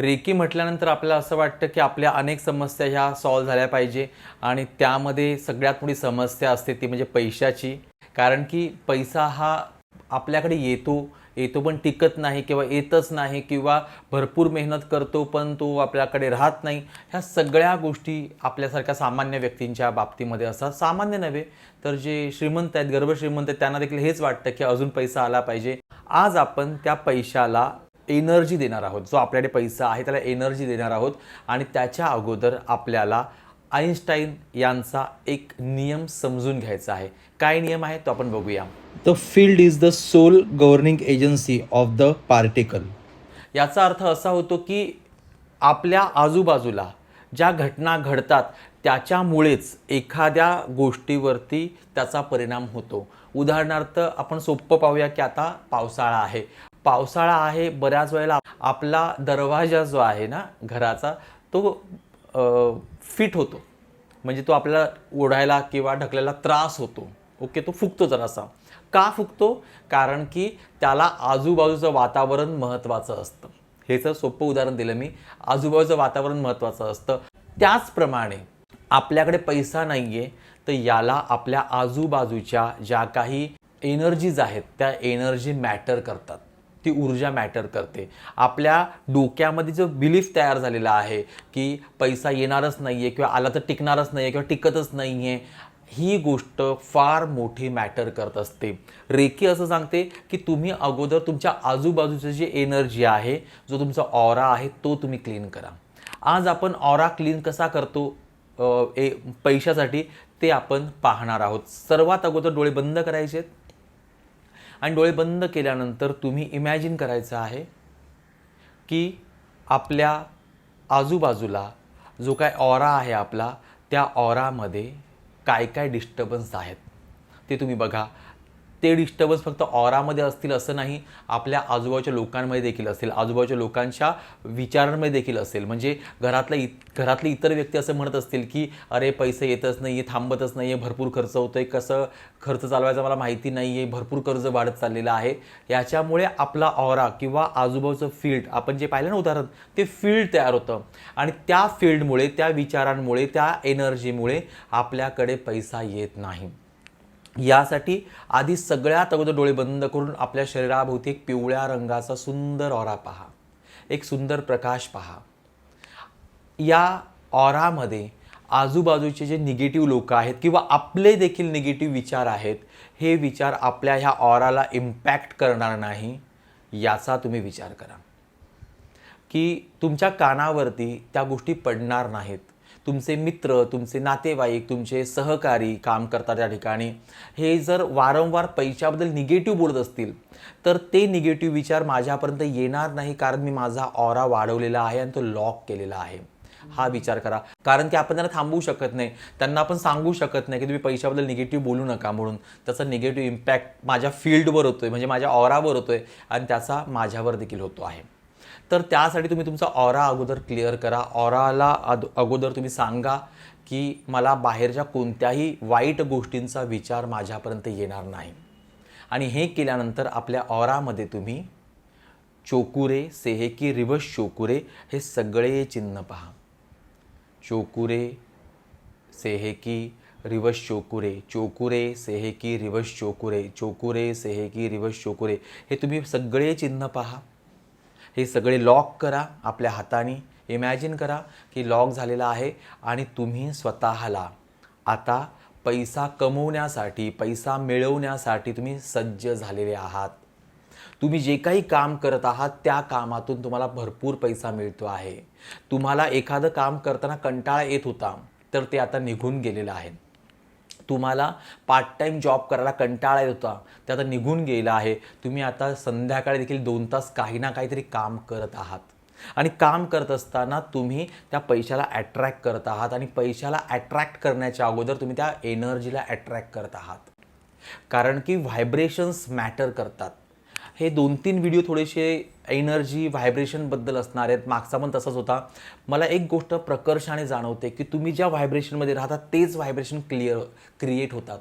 Recce म्हटल्यानंतर आपल्याला असं वाटतं की आपल्या अनेक समस्या ह्या सॉल्व्ह झाल्या पाहिजे आणि त्यामध्ये सगळ्यात मोठी समस्या असते ती म्हणजे पैशाची. कारण की पैसा हा आपल्याकडे येतो येतो पण टिकत नाही किंवा येतच नाही किंवा भरपूर मेहनत करतो पण तो आपल्याकडे राहत नाही. ह्या सगळ्या गोष्टी आपल्यासारख्या सामान्य व्यक्तींच्या बाबतीमध्ये असतात. सामान्य नव्हे तर जे श्रीमंत आहेत गर्भश्रीमंत आहेत त्यांना देखील हेच वाटतं की अजून पैसा आला पाहिजे. आज आपण त्या पैशाला एनर्जी देणार आहोत. जो आपल्याकडे पैसा आहे त्याला एनर्जी देणार आहोत. आणि त्याच्या अगोदर आपल्याला आईन्स्टाईन यांचा एक नियम समजून घ्यायचा आहे. काय नियम आहे? तो आपण बघूया. The field is the sole governing agency of the particle. याचा अर्थ असा होतो की आपल्या आजूबाजूला ज्या घटना घडतात त्याच्यामुळेच एखाद्या गोष्टीवरती त्याचा परिणाम होतो. उदाहरणार्थ आपण सोपं पाहूया की आता पावसाळा आहे. पावसाळा आहे बऱ्याच वेळेला आपला दरवाजा जो आहे ना घराचा तो फिट होतो. म्हणजे तो आपल्याला ओढायला किंवा ढकलायला त्रास होतो. ओके तो फुगतो जरासा. का फुगतो? कारण की त्याला आजूबाजूचं वातावरण महत्त्वाचं असतं. हेचं सोपं उदाहरण दिलं मी आजूबाजूचं वातावरण महत्त्वाचं असतं. त्याचप्रमाणे आपल्याकडे पैसा नाही आहे तर याला आपल्या आजूबाजूच्या ज्या काही एनर्जीज आहेत त्या एनर्जी मॅटर करतात. ती ऊर्जा मॅटर करते. आपल्या डोक्यामध्ये जो बिलीफ तयार झालेला आहे की पैसा येणारच नाही आहे किंवा आला तर टिकणारच नाही आहे किंवा टिकतच नाही आहे ही गोष्ट फार मोठी मॅटर करत असते. रेकी असं सांगते की तुम्ही अगोदर तुमच्या आजूबाजूचं जे एनर्जी आहे जो तुमचा ऑरा आहे तो तुम्ही क्लीन करा. आज आपण ऑरा क्लीन कसा करतो ए पैशासाठी ते आपण पाहणार आहोत. सर्वात अगोदर डोळे बंद करायचे आहेत आणि डोळे बंद केल्यानंतर तुम्ही इमॅजिन करायचं आहे की आपल्या आजूबाजूला जो काय ऑरा आहे आपला त्या ऑरामध्ये काय काय डिस्टर्बन्स आहेत ते तुम्ही बघा. ते डिस्टर्बन्स फक्त ऑरामध्ये असतील असं नाही आपल्या आजूबाजूच्या लोकांमध्ये देखील असतील. आजूबाजूच्या लोकांच्या विचारांमध्ये देखील असेल. म्हणजे घरातल्या इत घरातले इतर व्यक्ती असं म्हणत असतील की अरे पैसे येतच नाही आहे थांबतच नाही आहे भरपूर खर्च होतो आहे कसं खर्च चालवायचा मला माहिती नाही आहे भरपूर कर्ज वाढत चाललेलं आहे. याच्यामुळे आपला ऑरा किंवा आजूबाजूचं फील्ड आपण जे पाहिलं ना उदाहरण ते फील्ड तयार होतं. आणि त्या फील्डमुळे त्या विचारांमुळे त्या एनर्जीमुळे आपल्याकडे पैसा येत नाही. यासाठी आधी सगळ्यात अगोदर डोळे बंद करून आपल्या शरीराभोवती एक पिवळ्या रंगाचा सुंदर ऑरा पहा. एक सुंदर प्रकाश पहा. या ऑरामध्ये आजूबाजूचे जे निगेटिव्ह लोक आहेत किंवा आपले देखील निगेटिव्ह विचार आहेत हे विचार आपल्या ह्या ऑराला इम्पॅक्ट करणार नाही याचा तुम्ही विचार करा. की तुमच्या कानावरती त्या गोष्टी पडणार नाहीत. तुमचे मित्र तुमचे नातेवाईक तुमचे सहकारी काम करतात त्या ठिकाणी. हे जर वारंवार पैशाबद्दल निगेटिव्ह बोलत असतील तर ते निगेटिव्ह विचार माझ्यापर्यंत येणार नाही कारण मी माझा ऑरा वाढवलेला आहे आणि तो लॉक केलेला आहे. हा विचार करा. कारण की आपण त्यांना थांबवू शकत नाही. त्यांना आपण सांगू शकत नाही की तुम्ही पैशाबद्दल निगेटिव्ह बोलू नका म्हणून. त्याचा निगेटिव्ह इम्पॅक्ट माझ्या फील्डवर होतोय म्हणजे माझ्या ऑरावर होतोय आणि त्याचा माझ्यावर देखील होतो आहे. तर त्यासाठी तुम्ही तुमचा ऑरा अगोदर क्लिअर करा. ऑराला अद अगोदर तुम्ही सांगा की मला बाहेरच्या कोणत्याही वाईट गोष्टींचा विचार माझ्यापर्यंत येणार नाही. आणि हे केल्यानंतर आपल्या ऑरामध्ये तुम्ही चोकुरे सेहेकी रिवर्स चोकुरे हे सगळे चिन्ह पहा. चोकुरे सेहेकी रिवर्स चोकुरे चोकुरे सेहेकी रिवर्स चोकुरे चोकुरे सेहेकी रिवर्स चोकुरे हे तुम्ही सगळे चिन्ह पहा. हे सगळे लॉक करा आपल्या हाताने. इमॅजिन करा की लॉक झालेला आहे आणि तुम्ही स्वतःला आता पैसा कमवण्यासाठी पैसा मिळवण्यासाठी तुम्ही सज्ज झालेले आहात. तुम्ही जे काही काम करत आहात त्या कामातून तुम्हाला भरपूर पैसा मिळतो आहे. तुम्हाला एखादं काम करताना कंटाळा येत होता तर ते आता निघून गेलेलं आहे. तुम्हाला पार्ट टाईम जॉब करायला कंटाळा येत होता. ते आता निघून गेला आहे. तुम्ही आता संध्याकाळी देखील दोन तास काही ना काहीतरी काम करत आहात. आणि काम करत असताना तुम्ही त्या पैशाला अट्रॅक्ट करत आहात आणि पैशाला अट्रॅक्ट करण्याच्या अगोदर तुम्ही त्या एनर्जीला अट्रॅक्ट करत आहात. कारण की व्हायब्रेशन्स मॅटर करतात. हे दोन तीन व्हिडिओ थोडेसे एनर्जी व्हायब्रेशनबद्दल असणार आहेत. मागचा पण तसाच होता. मला एक गोष्ट प्रकर्षाने जाणवते की तुम्ही ज्या व्हायब्रेशनमध्ये राहता तेच व्हायब्रेशन क्लिअर क्रिएट होतात.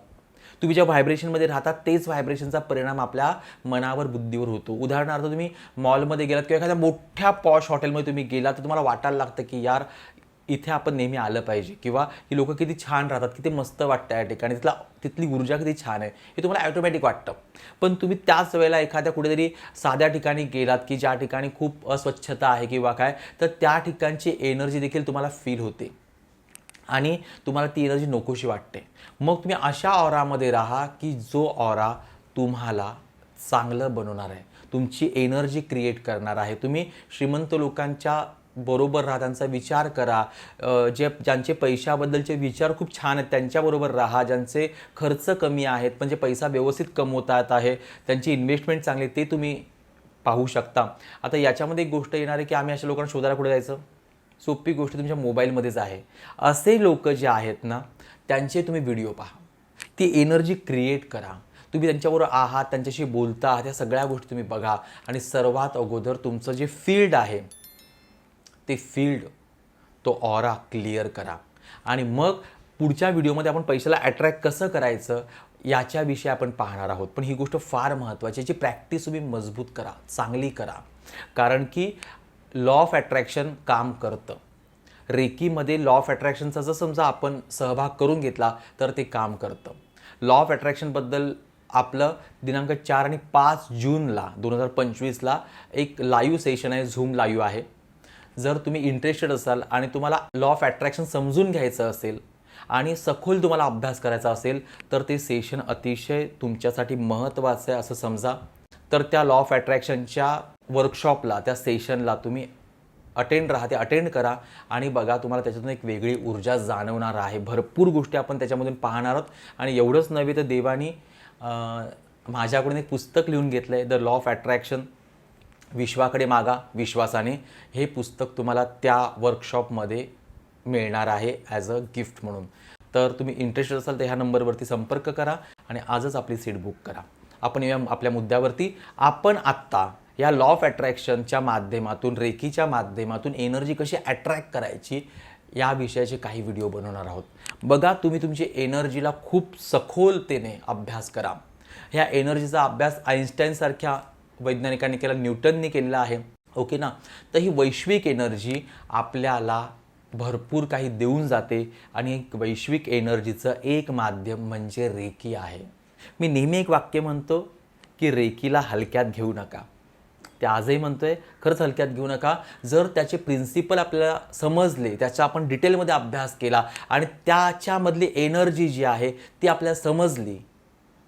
तुम्ही ज्या व्हायब्रेशनमध्ये राहता तेच व्हायब्रेशनचा परिणाम आपल्या मनावर बुद्धीवर होतो. उदाहरणार्थ तुम्ही मॉलमध्ये गेलात किंवा एखाद्या मोठ्या पॉश हॉटेलमध्ये तुम्ही गेलात तर तुम्हाला वाटायला लागतं की यार इथे आपण नेहमी आलं पाहिजे. किंवा ही लोकं किती छान राहतात किती मस्त वाटतं या ठिकाणी. तिथला तिथली ऊर्जा किती छान आहे हे तुम्हाला ॲटोमॅटिक वाटतं. पण तुम्ही त्याच वेळेला एखाद्या कुठेतरी साध्या ठिकाणी गेलात की ज्या ठिकाणी खूप अस्वच्छता आहे किंवा काय तर त्या ठिकाणची एनर्जी देखील तुम्हाला फील होते. आणि तुम्हाला ती एनर्जी नकोशी वाटते. मग तुम्ही अशा ऑरामध्ये राहा की जो ऑरा तुम्हाला चांगलं बनवणार आहे. तुमची एनर्जी क्रिएट करणार आहे. तुम्ही श्रीमंत लोकांच्या बरोबर राहा त्यांचा विचार करा. जे ज्यांचे पैशाबद्दलचे विचार खूप छान आहेत त्यांच्याबरोबर राहा. ज्यांचे खर्च कमी आहेत म्हणजे पैसा व्यवस्थित कमवतात आहे त्यांची इन्व्हेस्टमेंट चांगली ते तुम्ही पाहू शकता. आता याच्यामध्ये एक गोष्ट येणार आहे की आम्ही अशा लोकांना शोधायला कुठे जायचं? सोपी गोष्ट तुमच्या मोबाईलमध्येच आहे. असे लोक जे आहेत ना त्यांचे तुम्ही व्हिडिओ पहा. ती एनर्जी क्रिएट करा. तुम्ही त्यांच्याबरोबर आहात त्यांच्याशी बोलता आहात या सगळ्या गोष्टी तुम्ही बघा. आणि सर्वात अगोदर तुमचं जे फील्ड आहे ते फील्ड तो ऑरा क्लिअर करा. आणि मग पुढच्या व्हिडिओमध्ये आपण पैशाला अट्रॅक्ट कसं करायचं याच्याविषयी आपण पाहणार आहोत. पण ही गोष्ट फार महत्त्वाची याची प्रॅक्टिस तुम्ही मजबूत करा चांगली करा. कारण की लॉ ऑफ अट्रॅक्शन काम करतं. रेकीमध्ये लॉ ऑफ अट्रॅक्शनचा जर समजा आपण सहभाग करून घेतला तर ते काम करतं. लॉ ऑफ अट्रॅक्शनबद्दल आपलं दिनांक चार आणि पाच जूनला दोन हजार पंचवीसला एक लाईव्ह सेशन आहे झूम लाईव्ह आहे. जर तुम्ही इंटरेस्टेड असाल आणि तुम्हाला लॉ ऑफ अट्रॅक्शन समजून घ्यायचं असेल आणि सखोल तुम्हाला अभ्यास करायचा असेल तर ते सेशन अतिशय तुमच्यासाठी महत्त्वाचं आहे असं समजा. तर त्या लॉ ऑफ अट्रॅक्शनच्या वर्कशॉपला त्या सेशनला तुम्ही अटेंड राहा ते अटेंड करा आणि बघा तुम्हाला त्याच्यातून एक वेगळी ऊर्जा जाणवणार आहे. भरपूर गोष्टी आपण त्याच्यामधून पाहणार आहोत आणि एवढंच नव्हे तर देवानी माझ्याकडून एक पुस्तक लिहून घेतलं आहे द लॉ ऑफ अट्रॅक्शन विश्वाकडे मागा विश्वासाने हे पुस्तक तुम्हाला त्या वर्कशॉपमध्ये मिळणार आहे ॲज अ गिफ्ट म्हणून. तर तुम्ही इंटरेस्टेड असाल तर ह्या नंबरवरती संपर्क करा आणि आजच आपली सीट बुक करा. आपण या आपल्या मुद्द्यावरती. आपण आत्ता या लॉ ऑफ अट्रॅक्शनच्या माध्यमातून रेकीच्या माध्यमातून एनर्जी कशी अट्रॅक्ट करायची या विषयाचे काही व्हिडिओ बनवणार आहोत. बघा तुम्ही तुमची एनर्जीला खूप सखोलतेने अभ्यास करा. ह्या एनर्जीचा अभ्यास आईन्स्टाईनसारख्या वैज्ञानिकांनी केला न्यूटनने केलेला आहे. ओके ना? तर ही वैश्विक एनर्जी आपल्याला भरपूर काही देऊन जाते आणि एक वैश्विक एनर्जीचं एक माध्यम म्हणजे रेकी आहे. मी नेहमी एक वाक्य म्हणतो की रेकीला हलक्यात घेऊ नका. ते आजही म्हणतो आहे खरंच हलक्यात घेऊ नका. जर त्याचे प्रिन्सिपल आपल्याला समजले त्याचा आपण डिटेलमध्ये अभ्यास केला आणि त्याच्यामधली एनर्जी जी आहे ती आपल्याला समजली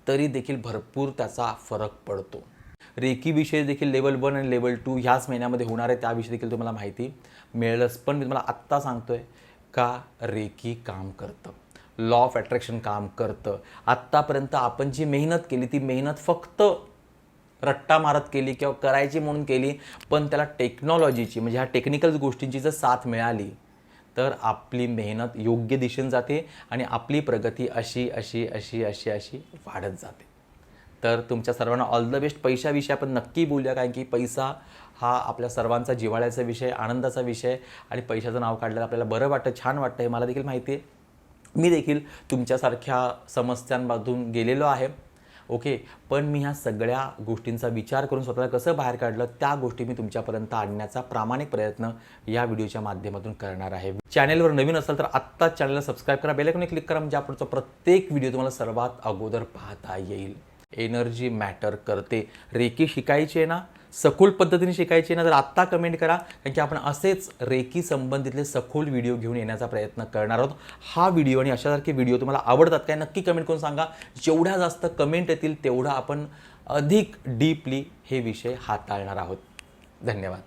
तरी देखील भरपूर त्याचा फरक पडतो. रेकीविषयी देखील लेवल वन आणि लेवल टू ह्याच महिन्यामध्ये होणार आहे त्याविषयी देखील तुम्हाला माहिती मिळेलच. पण मी तुम्हाला आत्ता सांगतोय का रेकी काम करतं. लॉ ऑफ अट्रॅक्शन काम करतं. आत्तापर्यंत आपण जी मेहनत केली ती मेहनत फक्त रट्टा मारत केली किंवा करायची म्हणून केली पण त्याला टेक्नॉलॉजीची म्हणजे ह्या टेक्निकल गोष्टींची जर साथ मिळाली तर आपली मेहनत योग्य दिशेने जाते आणि आपली प्रगती अशी अशी अशी अशी अशी वाढत जाते. तर तुमच्या सर्वांना ऑल द बेस्ट पैशाविषयी आपण नक्की बोलूया कारण की पैसा हा आपल्या सर्वांचा जिव्हाळ्याचा विषय आनंदाचा विषय आणि पैशाचं नाव काढल्याला आपल्याला बरं वाटतं छान वाटतं हे मला देखील माहिती आहे. मी देखील तुमच्यासारख्या समस्यांमधून गेलेलो आहे. ओके पण मी ह्या सगळ्या गोष्टींचा विचार करून स्वतःला कसं बाहेर काढलं त्या गोष्टी मी तुमच्यापर्यंत आणण्याचा प्रामाणिक प्रयत्न या व्हिडिओच्या माध्यमातून करणार आहे. चॅनेलवर नवीन असाल तर आत्ताच चॅनलला सबस्क्राईब करा. बेलायकॉन क्लिक करा. म्हणजे आपण प्रत्येक व्हिडिओ तुम्हाला सर्वात अगोदर पाहता येईल. एनर्जी मॅटर करते. रेकी शिकायची आहे ना सखोल पद्धतीने शिकायची आहे ना तर आत्ता कमेंट करा. कारण की आपण असेच रेकी संबंधितले सखोल व्हिडिओ घेऊन येण्याचा प्रयत्न करणार आहोत. हा व्हिडिओ आणि अशासारखे व्हिडिओ तुम्हाला आवडतात काय नक्की कमेंट करून सांगा. जेवढ्या जास्त कमेंट येतील तेवढा आपण अधिक डीपली हे विषय हाताळणार आहोत. धन्यवाद.